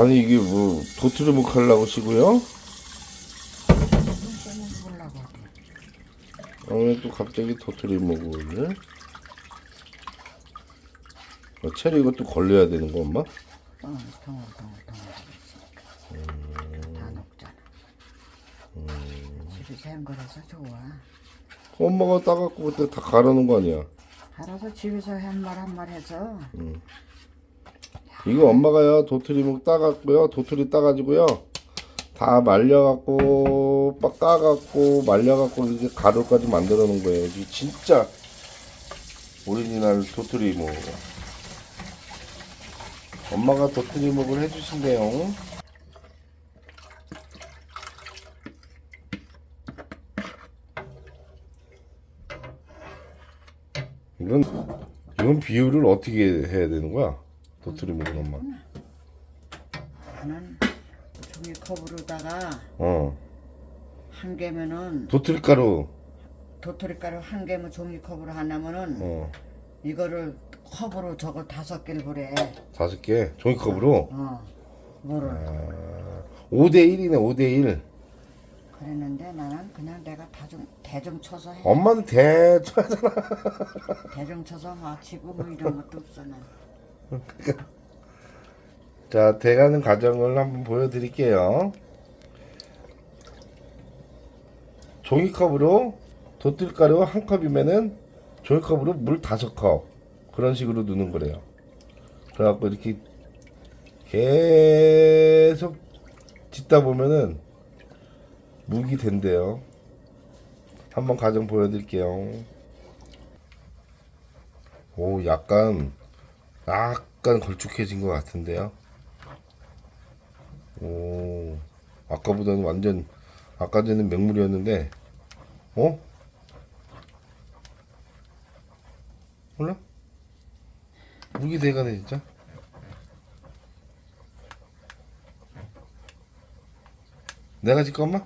아니 이게 뭐 도트리묵 하려고 시고요? 좀 보려고. 아, 왜 또 갑자기 도트리묵을? 어, 체리 이것도 걸려야 되는 거 엄마? 어, 덩어리, 덩어리, 덩어리. 다 녹잖아. 집에서 한 거라서 좋아. 엄마가 따갖고 그때 다 갈아놓은 거 아니야? 알아서 집에서 한 말 한 말 해서 이거 엄마가요 도트리묵 따갖고요. 도트리 따가지고요. 다 말려갖고 빡 까갖고 말려갖고 이제 가루까지 만들어 놓은 거예요. 이게 진짜 오리지널 도트리묵. 엄마가 도트리묵을 해주신대요. 이건 이건 비율을 어떻게 해야 되는 거야 도트리묵은 엄마. 나는 종이 컵으로다가 어. 한 개면은 도트리 가루. 도토리 가루 한 개면 종이 컵으로 하나면은 어. 이거를 컵으로 저거 다섯 개를 보래. 다섯 개? 종이 컵으로? 어, 뭐를? 5대 1이네 5대 1 그랬는데 나는 그냥 내가 대중 대중 쳐서 해. 엄마는 대처하잖아. 대중 쳐서 마치고 뭐 이런 것도 없어 난. 자 돼가는 과정을 한번 보여드릴게요. 종이컵으로 도트리 가루 한 컵이면은 종이컵으로 물 다섯 컵. 그런 식으로 넣는 거래요. 그래갖고 이렇게 계속 짓다 보면은 묵이 된대요. 한번 과정 보여드릴게요. 오 약간 약간 걸쭉해진 것 같은데요 오 아까보다는 완전 아까 전에는 맹물이었는데 어? 몰라? 묵이 돼가네 진짜 내가 지금 엄마?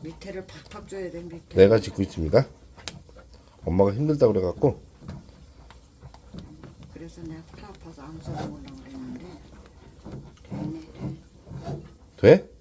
밑에를 팍팍 줘야 돼 밑에. 내가 짓고 있습니다. 엄마가 힘들다 그래갖고 그래서 내가 파 아파서 안 써보려고 그랬는데 되네 돼.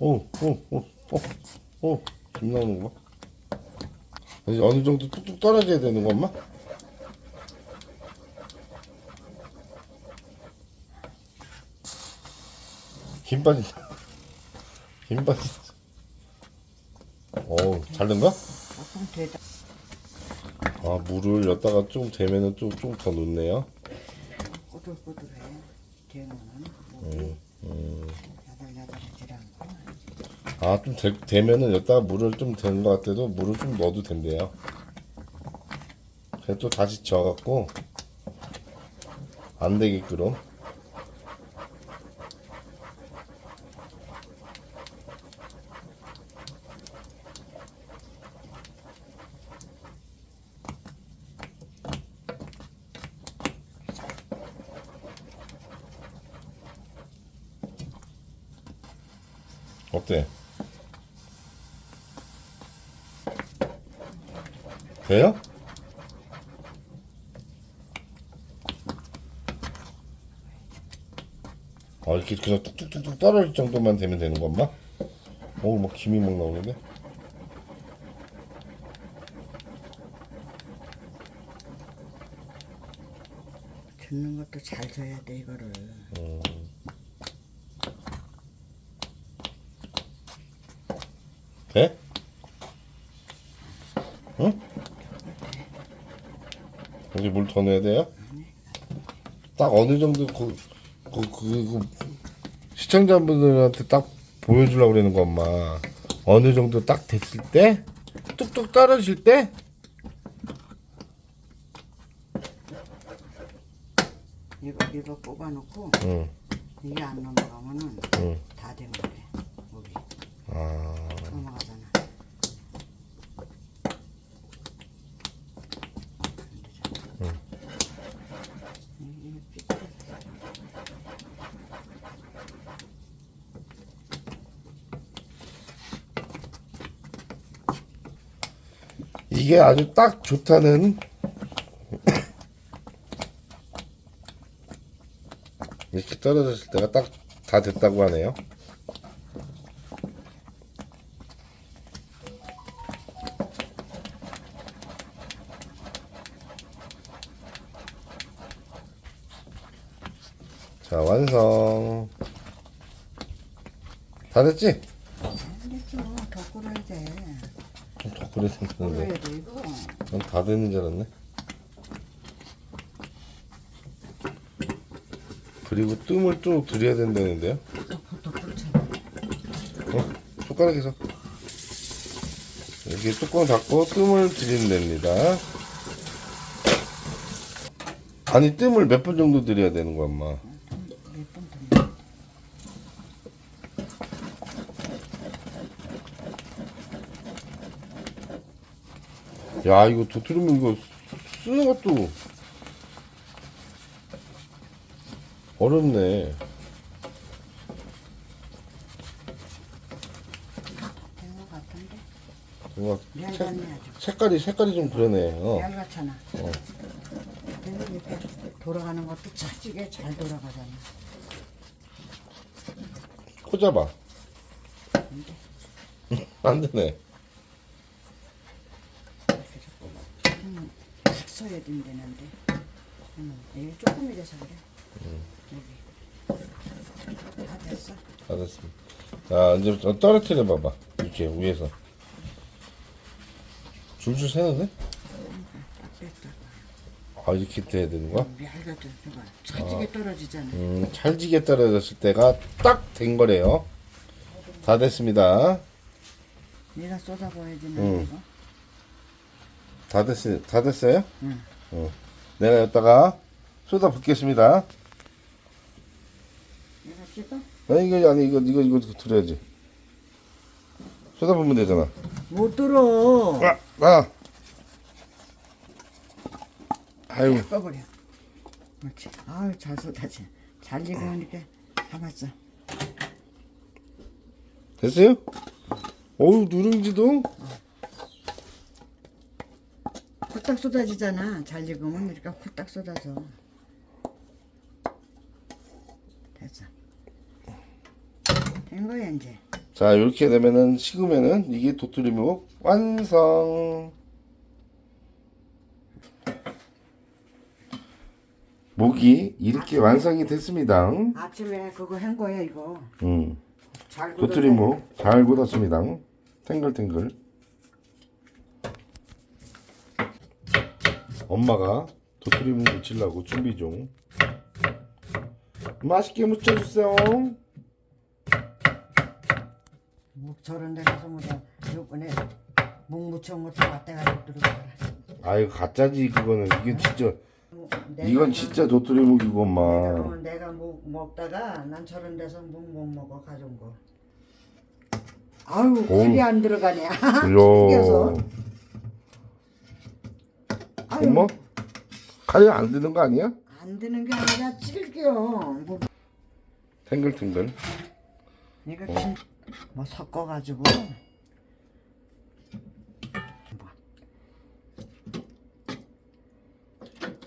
오, 오, 오, 오, 오, 김 나오는 거 봐. 이제 어느 정도 뚝뚝 떨어져야 되는 거 엄마? 김 빠진다. 김 빠진다. 오, 잘 된가? 조금 되다. 아, 물을 여기다가 좀 되면은 좀, 좀 더 넣네요. 꼬들꼬들해. 되면은 목이 야들야들하지 않고. 아, 좀 되, 되면은 여기다가 물을 좀 되는 것 같아도 물을 좀 넣어도 된대요. 그래서 또 다시 저어갖고 안 되게끔. 어때? 돼요? 아 이렇게 그냥 뚝뚝뚝뚝 떨어질 정도만 되면 되는 건가? 어우 막 김이 막 나오는데? 듣는 것도 잘 줘야 돼 이거를. 돼? 응? 여기 물 더 넣어야 돼요? 딱 어느 정도 그, 그, 그, 그 시청자분들한테 딱 보여주려고 그러는 거 엄마 어느 정도 딱 됐을 때 뚝뚝 떨어질 때 이거 이거 뽑아놓고 응, 이게 안 넘어가면은 응. 다 된 거래. 우리 아, 넘어가잖아. 이게 삐뚤어져. 이게 아주 딱 좋다는 이렇게 떨어졌을 때가 딱 다 됐다고 하네요. 자 완성. 다 됐지? 됐지 뭐더 끓여야 돼. 더 끓여야 되는데. 끓여야 돼 이거. 난다 됐는 줄 알았네. 그리고 뜸을 좀 들여야 된다는데요? 어, 숟가락에서. 이렇게 뚜껑 닫고 뜸을 들이면 됩니다. 아니, 뜸을 몇 번 정도 들여야 되는 거야, 엄마? 몇번 더. 야, 이거 도트리면 이거 쓰는 것도 어렵네. 된거 같은데. 뭔가 미안 색, 같네 아주. 색깔이, 색깔이 좀 그러네. 어. 얄 같잖아. 이렇게 돌아가는 것도 차지게 잘 돌아가잖아. 코 잡아. 안 되네. 음, 탁 써야 된다는데. 음, 이게 조금 이래서 그래. 여기. 다 됐어. 다 됐습니다. 자, 이제 좀 떨어뜨려 봐봐. 이렇게 위에서. 줄줄 새는데? 딱. 아, 이렇게 돼야 되는 거야? 얇아도 저거 차지게 떨어지잖아. 음, 찰지게 떨어졌을 때가 딱 된 거래요. 다 됐습니다. 내가 쏟아부어야 되나 응. 이거? 다 됐어요. 다 됐어요? 응. 어. 내가 여기다가 쏟아 붓겠습니다. 내가? 아니, 이거, 아니, 이거, 이거, 이거 들어야지. 쏟아 부으면 되잖아. 못 들어. 아, 아. 아유, 꺼버려. 그렇지. 아유 잘 쏟아지. 잘 익으니까 가봤어. 됐어요? 어우, 누룽지도? 홀딱 쏟아지잖아. 잘 익으면 이렇게 홀딱 쏟아져. 됐어. 된 거야 이제. 자, 이렇게 되면은 식으면은 이게 도토리 묵 완성. 목이 이렇게 완성이 됐습니다. 아침에 그거 한 거야 이거. 음, 잘 굳었네. 도토리 묵 잘 굳었습니다. 탱글탱글. 엄마가 도토리묵 무치려고 준비 중. 맛있게 무쳐주세요. 뭐 저런 데 가서 뭐다 요번에 묵 무쳐온 것도 갖다 가지고 들어가라. 아유 가짜지 그거는 이게 진짜 내가 이건 뭐- 진짜 도토리묵이고 엄마. 그러면 내가 묵 먹다가 난 저런 데서 묵 못 먹어 가져온 거. 아유 어우. 칼이 안 들어가네. 이야. 서 아유 엄마 칼이 안 드는 거 아니야? 안 드는 게 아니라 질겨. 뭐 탱글탱글. 내가 어. 진- 뭐 섞어가지고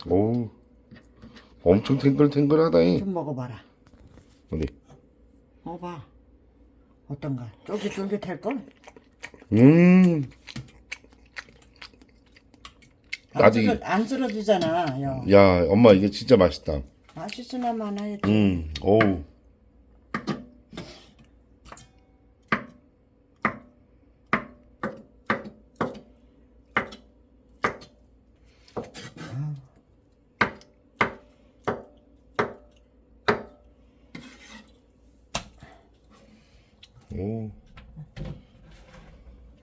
오, 엄청 탱글탱글하다잉. 좀 먹어봐라. 어디? 먹어봐. 어떤가? 쫄깃쫄깃할 걸? 음, 안, 아직- 쓰러, 안 쓰러지잖아. 야. 야, 엄마 이게 진짜 맛있다. 맛있으나 많아야 돼. 음. 오.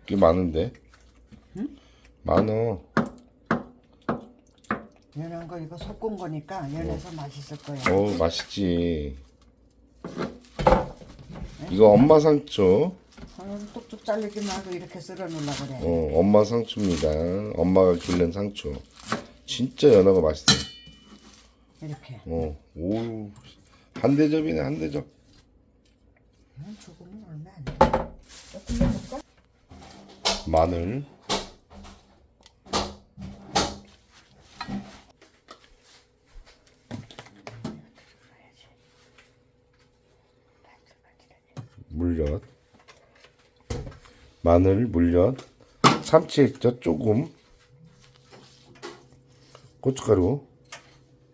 꽤 많은데? 많어. 연한 거 이거 섞은 거니까 연해서 맛있을 거야. 어우 맛있지 이거 엄마 상추 오늘 뚝뚝 잘리지 말고 이렇게 썰어 놓으려고 그래. 어, 엄마 상추입니다 엄마가 기른 상추 진짜 연어가 맛있어요 이렇게. 어, 오, 한 대접이네, 한 대접. 음, 조금은 얼마 안 돼. 조금 넣을까? 마늘. 물엿. 마늘, 물엿. 참치액젓 조금. 고춧가루.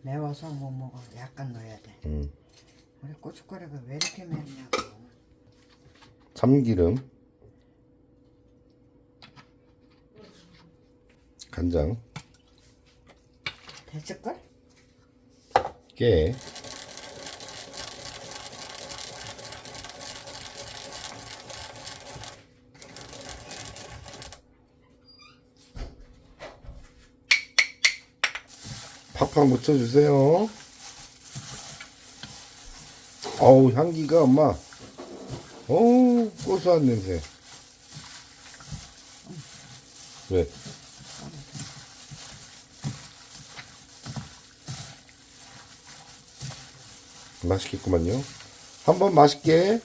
매워서 못 먹어. 약간 넣어야 돼. 음. 우리 고춧가루가 왜 이렇게 맵냐고. 참기름. 간장. 됐을걸? 깨. 팍팍 묻혀주세요. 어우 향기가 엄마. 어우 고소한 냄새. 왜? 맛있겠구만요. 한번 맛있게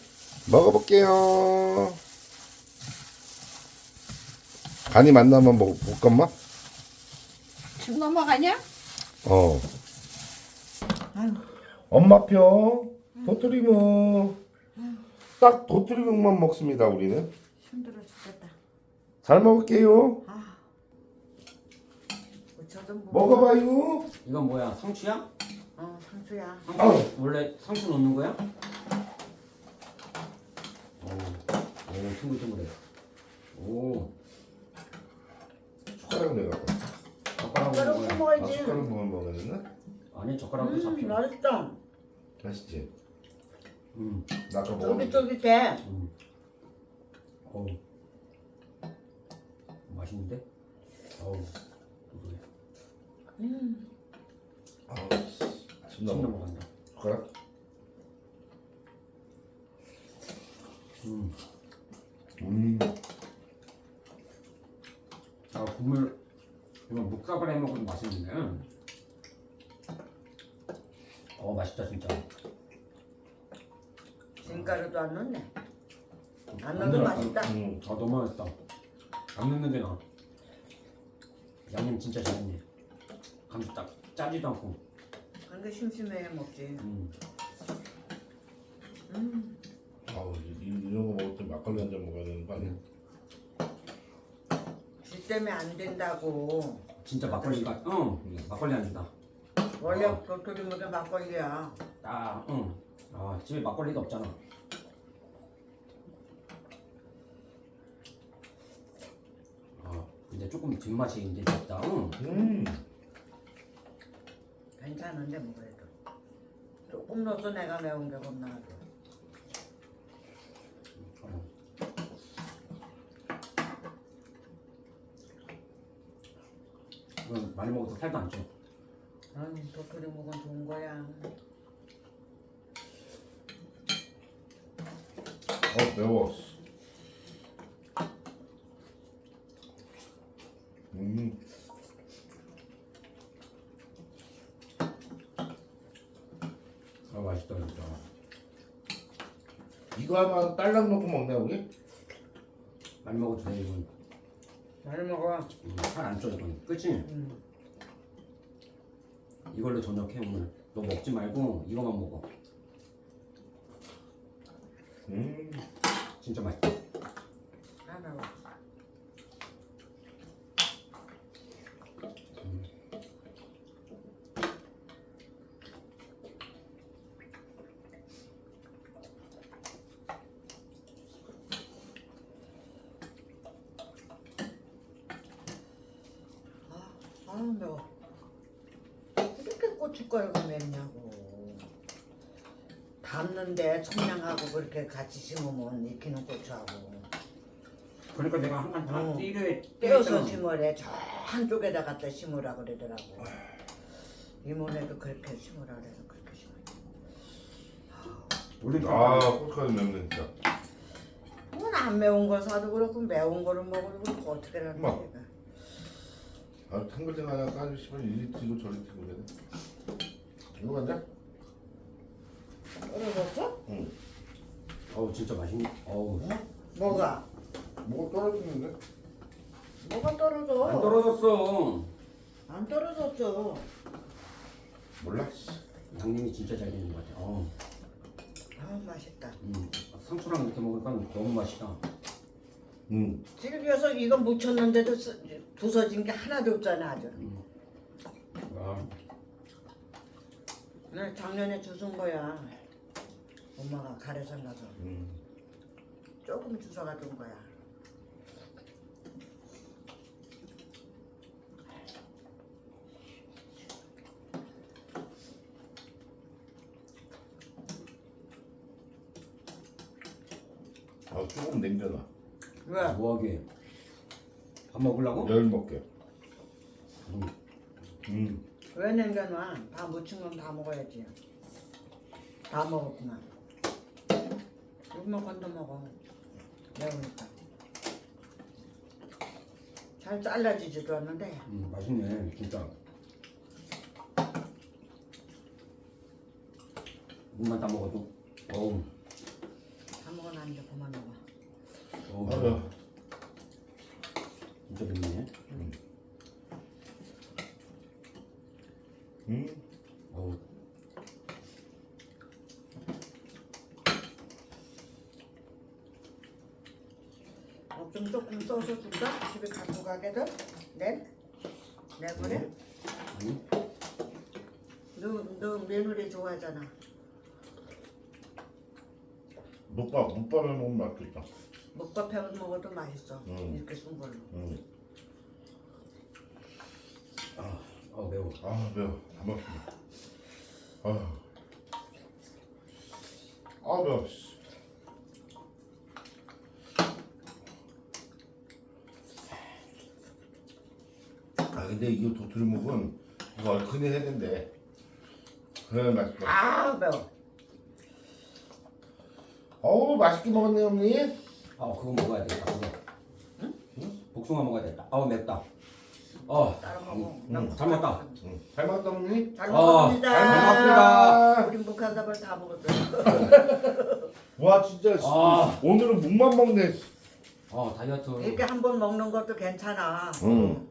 먹어볼게요. 간이 만나면 뭐 볶음마? 침 넘어가냐? 어. 아유, 엄마 표 도토리묵. 딱 도토리묵만 먹습니다. 우리는 힘들어 죽겠다. 잘 먹을게요. 아, 저도 뭐. 먹어봐요. 이건 뭐야? 상추야? 어, 상추야. 상추 아우. 원래 상추 넣는 거야? 오, 오, 둥글둥글해. 오, 숟가락 내가. 젓가락으로 먹어야. 아 먹어야지. 숟가락 먹으면 먹었나? 아니 젓가락으로 음, 잡혀. 맛있다. 맛있지. 음, 나 아까 먹었는데. 쫄깃쫄깃해. 음. 어우, 맛있는데? 어우, 고소해. 음, 아우, 씨. 침 침 넘어. 넘어간다. 숟가락. 음, 음. 아 국물 묵사발 해 먹으면 맛있는데. 어 맛있다 진짜. 김가루도 안 넣네. 안 넣어도 맛있다. 음. 아 너무 맛있다. 안 넣는데 나. 양념 진짜 잘했네. 간도 딱 짜지도 않고. 그러니까 심심해 먹지. 음. 음, 아우 이- 이런 거 먹을 때 막걸리 한 잔 먹어야 되는 거 아니야? 쥐 때문에 안 된다고. 진짜 막걸리가 응 막걸리 안 준다. 원래 어. 도토리 먹에 막걸리야. 딱 응. 아 집에 막걸리가 없잖아. 아 근데 조금 뒷맛이 이제 있다. 응. 음. 괜찮은데 뭐 그래도. 조금 넣어서 내가 매운 게. 어. 이건 많이 먹어도 살도 안 쪄. 아유, 도토리 먹은 좋은 거야. 어 매워. 음. 아 맛있다 진짜. 이거 하면 딸랑 넣고 먹나 우리? 많이 먹어도 돼 이건. 많이 먹어. 살안 쪄 이건. 그치? 음. 이걸로 저녁해 오늘. 너 먹지 말고 이거만 먹어. 음. 진짜 맛있다. 아, 아 매워. 이렇게 고춧가루가 맵냐고. 담는데 청량하고 그렇게 같이 심으면 익히는 고추하고. 그러니까 내가 한칸 다 어. 띠를 떼어서. 심으래. 저 한쪽에다 갖다 심으라 그러더라고. 이모네도 그렇게 심으라 그래서 그렇게 심어. 원래 아 꼴까지 맵네 진짜 그건 안 매운 걸 사도 그렇고 매운 거를 먹으려고 그러고 어떻게 하는 엄마. 거야? 아 탱글탱 하나 까주시면 이리 튀고 저리 튀고 그래 이거 간장? 떨어졌어? 응 어우 진짜 맛있네. 어우 뭐가? 뭐가 떨어지는데? 뭐가 떨어져? 안 떨어졌어. 안 떨어졌어. 몰라 씨. 양념이 진짜 잘 되는 것 같아. 어, 아 맛있다. 음, 상추랑 이렇게 먹으니까 너무 맛있다. 응 질겨서 이거 묻혔는데도 쓰- 부서진 게 하나도 없잖아 아주. 와, 나 작년에 주운 거야. 엄마가 가래산 가서 응. 조금 주워가 준 거야. 아 조금 남겨놔 왜? 뭐하게? 밥 먹으려고? 열 먹게 음, 응왜 남겨놔? 다 묻힌 건 다 먹어야지. 다 먹었구만. 이것만 건더 먹어. 매우니까. 잘 잘라지지도 않는데. 음, 맛있네, 진짜. 물만 다 먹어도. 어우, 다 이제 그만 먹어. 어우, 아유 진짜 맵네. 응 어우, 어, 좀 조금 써서 줄까? 집에 갖고 가게도? 네? 네 그래? 아니, 너, 너 며느리 좋아하잖아. 묵밥 묵밥을 먹으면 맛있겠다 먹밥 해 먹어도 맛있어. 음. 이렇게 쓴 걸로. 응. 아, 어 매워. 아 매워 다 먹습니다 아, 아 매워 씨. 아 근데 이거 도토리묵은 이거 얼큰이 된대 그래 맛있다 아 매워. 어우 맛있게 먹었네 형님 아, 그거 먹어야 되겠다. 그거. 응? 복숭아 먹어야 되겠다. 아우 맵다. 어, 따로 먹어. 음, 나 음, 못잘 먹었다. 응. 잘 먹었다 형님 잘 아, 먹었습니다. 잘 먹었습니다. 우리 묵한사발 다 먹었어. 와 진짜 씨. 아. 오늘은 묵만 먹네 어, 다이어트. 이렇게 한 번 먹는 것도 괜찮아. 응.